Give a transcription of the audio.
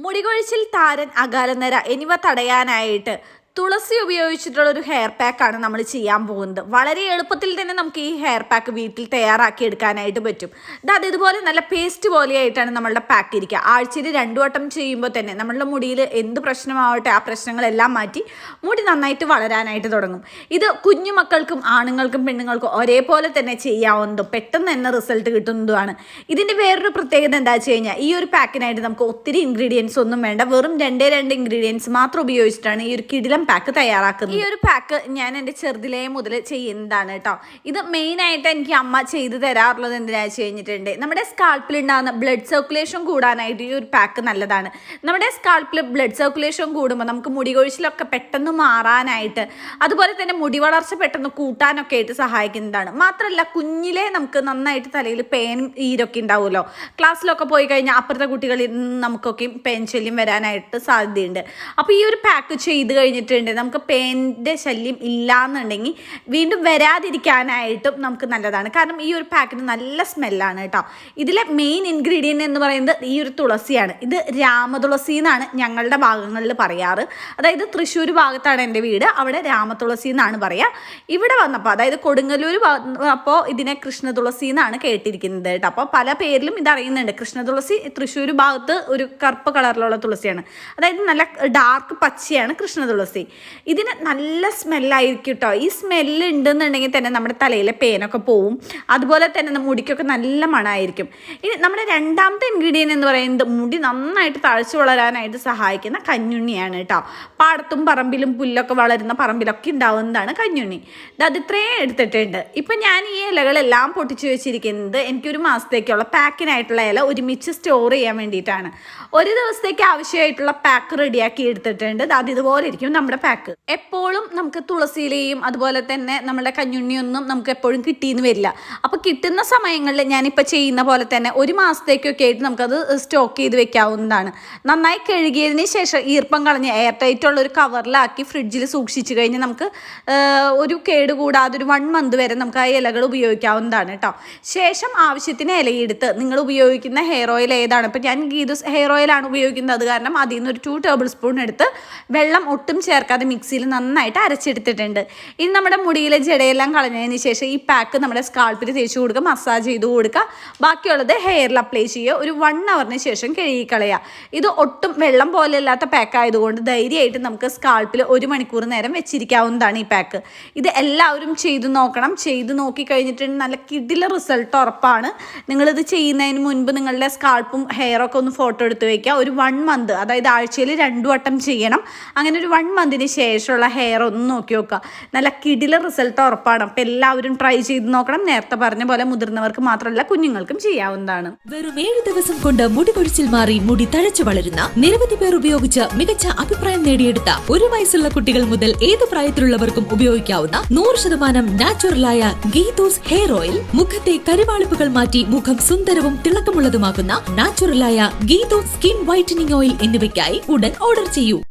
മുടികൊഴിച്ചിൽ താരൻ അകാലനര എന്നിവ തടയാനായിട്ട് തുളസി ഉപയോഗിച്ചിട്ടുള്ള ഒരു ഹെയർ പാക്കാണ് നമ്മൾ ചെയ്യാൻ പോകുന്നത്. വളരെ എളുപ്പത്തിൽ തന്നെ നമുക്ക് ഈ ഹെയർ പാക്ക് വീട്ടിൽ തയ്യാറാക്കി എടുക്കാനായിട്ട് പറ്റും. അത് ഇതുപോലെ നല്ല പേസ്റ്റ് പോലെയായിട്ടാണ് നമ്മളുടെ പാക്ക് ഇരിക്കുക ആഴ്ചയിൽ രണ്ടു വട്ടം ചെയ്യുമ്പോൾ തന്നെ നമ്മളുടെ മുടിയിൽ എന്ത് പ്രശ്നമാവട്ടെ ആ പ്രശ്നങ്ങളെല്ലാം മാറ്റി മുടി നന്നായിട്ട് വളരാനായിട്ട് തുടങ്ങും. ഇത് കുഞ്ഞു മക്കൾക്കും ആണുങ്ങൾക്കും പെണ്ണുങ്ങൾക്കും ഒരേപോലെ തന്നെ ചെയ്യാവുന്നതും പെട്ടെന്ന് തന്നെ റിസൾട്ട് കിട്ടുന്നതുമാണ്. ഇതിന്റെ വേറൊരു പ്രത്യേകത എന്താ വെച്ച് കഴിഞ്ഞാൽ ഈ ഒരു പാക്കിനായിട്ട് നമുക്ക് ഒത്തിരി ഇൻഗ്രീഡിയൻസ് ഒന്നും വേണ്ട. വെറും രണ്ടേ രണ്ട് ഇൻഗ്രീഡിയൻസ് മാത്രം ഉപയോഗിച്ചിട്ടാണ് ഈ ഒരു കിടിലം പാക്ക് തയ്യാറാക്കുന്നത് ഈ ഒരു പാക്ക് ഞാൻ എന്റെ ചെറുതിലേ മുതൽ ചെയ്യുന്നതാണ് കേട്ടോ ഇത് മെയിനായിട്ട് എനിക്ക് അമ്മ ചെയ്തു തരാറുള്ളത് എന്തിനാ വെച്ച് കഴിഞ്ഞിട്ടുണ്ട്? നമ്മുടെ സ്കാൾപ്പിൽ ഉണ്ടാകുന്ന ബ്ലഡ് സർക്കുലേഷൻ കൂടാനായിട്ട് ഈ ഒരു പാക്ക് നല്ലതാണ്. നമ്മുടെ സ്കാൾപ്പിൽ ബ്ലഡ് സർക്കുലേഷൻ കൂടുമ്പോൾ നമുക്ക് മുടി കൊഴിച്ചിലൊക്കെ പെട്ടെന്ന് മാറാനായിട്ട് അതുപോലെ തന്നെ മുടി വളർച്ച പെട്ടെന്ന് കൂട്ടാനൊക്കെ ആയിട്ട് സഹായിക്കുന്നതാണ്. മാത്രമല്ല കുഞ്ഞിലെ നമുക്ക് നന്നായിട്ട് തലയിൽ പേൻ ഈരൊക്കെ ഉണ്ടാവുമല്ലോ ക്ലാസ്സിലൊക്കെ പോയി കഴിഞ്ഞാൽ അപ്പുറത്തെ കുട്ടികളിൽ നമുക്കൊക്കെ പേൻ ശല്യം വരാനായിട്ട് സാധ്യതയുണ്ട്. അപ്പോൾ ഈ ഒരു പാക്ക് ചെയ്ത് കഴിഞ്ഞിട്ടുണ്ട് നമുക്ക് പേന്റെ ശല്യം ഇല്ലയെന്നുണ്ടെങ്കിൽ വീണ്ടും വരാതിരിക്കാനായിട്ടും നമുക്ക് നല്ലതാണ്. കാരണം ഈ ഒരു പാക്കിന് നല്ല സ്മെല്ലാണ് കേട്ടോ. ഇതിലെ മെയിൻ ഇൻഗ്രീഡിയന്റ് എന്ന് പറയുന്നത് ഈ ഒരു തുളസിയാണ്. ഇത് രാമതുളസി എന്നാണ് ഞങ്ങളുടെ ഭാഗങ്ങളിൽ പറയാറ്. അതായത് തൃശ്ശൂർ ഭാഗത്താണ് എന്റെ വീട്. അവിടെ രാമതുളസി എന്നാണ് പറയുക ഇവിടെ വന്നപ്പോൾ അതായത് കൊടുങ്ങല്ലൂർ അപ്പോൾ ഇതിനെ കൃഷ്ണ തുളസി എന്നാണ് കേട്ടിരിക്കുന്നത് കേട്ടോ. അപ്പോൾ പല പേരിലും ഇത് അറിയുന്നുണ്ട്. കൃഷ്ണതുളസി തൃശ്ശൂർ ഭാഗത്ത് ഒരു കറുപ്പ് കളറിലുള്ള തുളസിയാണ്. അതായത് നല്ല ഡാർക്ക് പച്ചയാണ് കൃഷ്ണതുളസി ഇതിന് നല്ല സ്മെല്ലായിരിക്കും കേട്ടോ ഈ സ്മെല്ല് ഉണ്ടെന്നുണ്ടെങ്കിൽ തന്നെ നമ്മുടെ തലയിലെ പേനൊക്കെ പോവും. അതുപോലെ തന്നെ മുടിക്കൊക്കെ നല്ല മണമായിരിക്കും ഇനി നമ്മുടെ രണ്ടാമത്തെ ഇൻഗ്രീഡിയന്റ് എന്ന് പറയുന്നത് മുടി നന്നായിട്ട് തഴച്ചു വളരാനായിട്ട് സഹായിക്കുന്ന കഞ്ഞുണ്ണിയാണ് കേട്ടോ പാടത്തും പറമ്പിലും പുല്ലൊക്കെ വളരുന്ന പറമ്പിലൊക്കെ ഉണ്ടാവുന്നതാണ് കഞ്ഞുണ്ണി. അത് ഇത്രയും എടുത്തിട്ടുണ്ട്. ഇപ്പം ഞാൻ ഈ ഇലകളെല്ലാം പൊട്ടിച്ചു വെച്ചിരിക്കുന്നത് എനിക്കൊരു മാസത്തേക്കുള്ള പാക്കിനായിട്ടുള്ള ഇല ഒരുമിച്ച് സ്റ്റോർ ചെയ്യാൻ വേണ്ടിയിട്ടാണ്. ഒരു ദിവസത്തേക്ക് ആവശ്യമായിട്ടുള്ള പാക്ക് റെഡിയാക്കി എടുത്തിട്ടുണ്ട്. അത് ഇതുപോലെ ഇരിക്കും. നമ്മുടെ പാക്ക് എപ്പോഴും നമുക്ക് തുളസിയിലെയും അതുപോലെ തന്നെ നമ്മുടെ കഞ്ഞുണ്ണിയൊന്നും നമുക്ക് എപ്പോഴും കിട്ടിയെന്ന് വരില്ല. അപ്പോൾ കിട്ടുന്ന സമയങ്ങളിൽ ഞാനിപ്പോൾ ചെയ്യുന്ന പോലെ തന്നെ ഒരു മാസത്തേക്കൊക്കെ ആയിട്ട് നമുക്കത് സ്റ്റോക്ക് ചെയ്ത് വെക്കാവുന്നതാണ്. നന്നായി കഴുകിയതിന് ശേഷം ഈർപ്പം കളഞ്ഞ് എയർ ടൈറ്റ് ഉള്ള ഒരു കവറിലാക്കി ഫ്രിഡ്ജിൽ സൂക്ഷിച്ചു കഴിഞ്ഞ് നമുക്ക് ഒരു കേട് കൂടാതെ ഒരു വൺ മന്ത് വരെ നമുക്ക് ആ ഇലകൾ ഉപയോഗിക്കാവുന്നതാണ് കേട്ടോ ശേഷം ആവശ്യത്തിന് ഇലയെടുത്ത് നിങ്ങൾ ഉപയോഗിക്കുന്ന ഹെയർ ഓയിൽ ഏതാണ്? ഇപ്പം ഞാൻ ഗീതു ഹെയർ ഓയിലാണ് ഉപയോഗിക്കുന്നത്. കാരണം അതിൽ നിന്ന് ഒരു ടു ടേബിൾ സ്പൂൺ എടുത്ത് വെള്ളം ഒട്ടും ചേർക്കാതെ മിക്സിയിൽ നന്നായിട്ട് അരച്ചെടുത്തിട്ടുണ്ട്. ഇനി നമ്മുടെ മുടിയിലെ ജടയെല്ലാം കളഞ്ഞതിന് ശേഷം ഈ പാക്ക് നമ്മുടെ സ്കാൾപ്പിൽ തേച്ച് കൊടുക്കുക മസാജ് ചെയ്ത് കൊടുക്കുക. ബാക്കിയുള്ളത് ഹെയറിൽ അപ്ലൈ ചെയ്യുക. ഒരു വൺ അവറിന് ശേഷം കഴുകിക്കളയുക. ഇത് ഒട്ടും വെള്ളം പോലെ ഇല്ലാത്ത പാക്ക് ആയതുകൊണ്ട് ധൈര്യമായിട്ട് നമുക്ക് സ്കാൾപ്പിൽ ഒരു മണിക്കൂർ നേരം വെച്ചിരിക്കാവുന്നതാണ് ഈ പാക്ക് ഇത് എല്ലാവരും ചെയ്തു നോക്കണം. ചെയ്ത് നോക്കി കഴിഞ്ഞിട്ടുണ്ടെങ്കിൽ നല്ല കിടില റിസൾട്ട് ഉറപ്പാണ്. നിങ്ങളിത് ചെയ്യുന്നതിന് മുൻപ് നിങ്ങളുടെ സ്കാൾപ്പും ഹെയറൊക്കെ ഒന്ന് ഫോട്ടോ എടുത്ത് വയ്ക്കുക ഒരു വൺ മന്ത് അതായത് ആഴ്ചയിൽ രണ്ടു വട്ടം ചെയ്യണം. അങ്ങനെ ഒരു വൺ മന്തിന് ശേഷമുള്ള ഹെയർ ഒന്ന് നോക്കി നോക്കുക. നല്ല കിടില റിസൾട്ട് ഉറപ്പാണ്. അപ്പം എല്ലാവരും ട്രൈ ചെയ്ത് നോക്കണം. നേരത്തെ പറഞ്ഞ പോലെ മുതിർന്നവർക്ക് മാത്രമല്ല കുഞ്ഞുങ്ങൾക്കും ചെയ്യാവുന്നതാണ്. വെറും ഏഴ് ദിവസം കൊണ്ട് മുടി കൊഴിച്ചിൽ മാറി മുടി തഴച്ചു വളരുന്ന നിരവധി പേർ ഉപയോഗിച്ച് മികച്ച അഭിപ്രായം നേടിയെടുത്ത ഒരു വയസ്സുള്ള കുട്ടികൾ മുതൽ ഏത് പ്രായത്തിലുള്ളവർക്കും ഉപയോഗിക്കാവുന്ന നൂറ് ശതമാനം നാച്ചുറലായ ഗീതോസ് ഹെയർ ഓയിൽ. മുഖത്തെ കരുവാളിപ്പുകൾ മാറ്റി മുഖം സുന്ദരവും തിളക്കമുള്ളതുമാക്കുന്ന നാച്ചുറലായ ഗീതോസ് സ്കിൻ വൈറ്റനിങ് ഓയിൽ എന്നിവയ്ക്കായി ഉടൻ ഓർഡർ ചെയ്യൂ.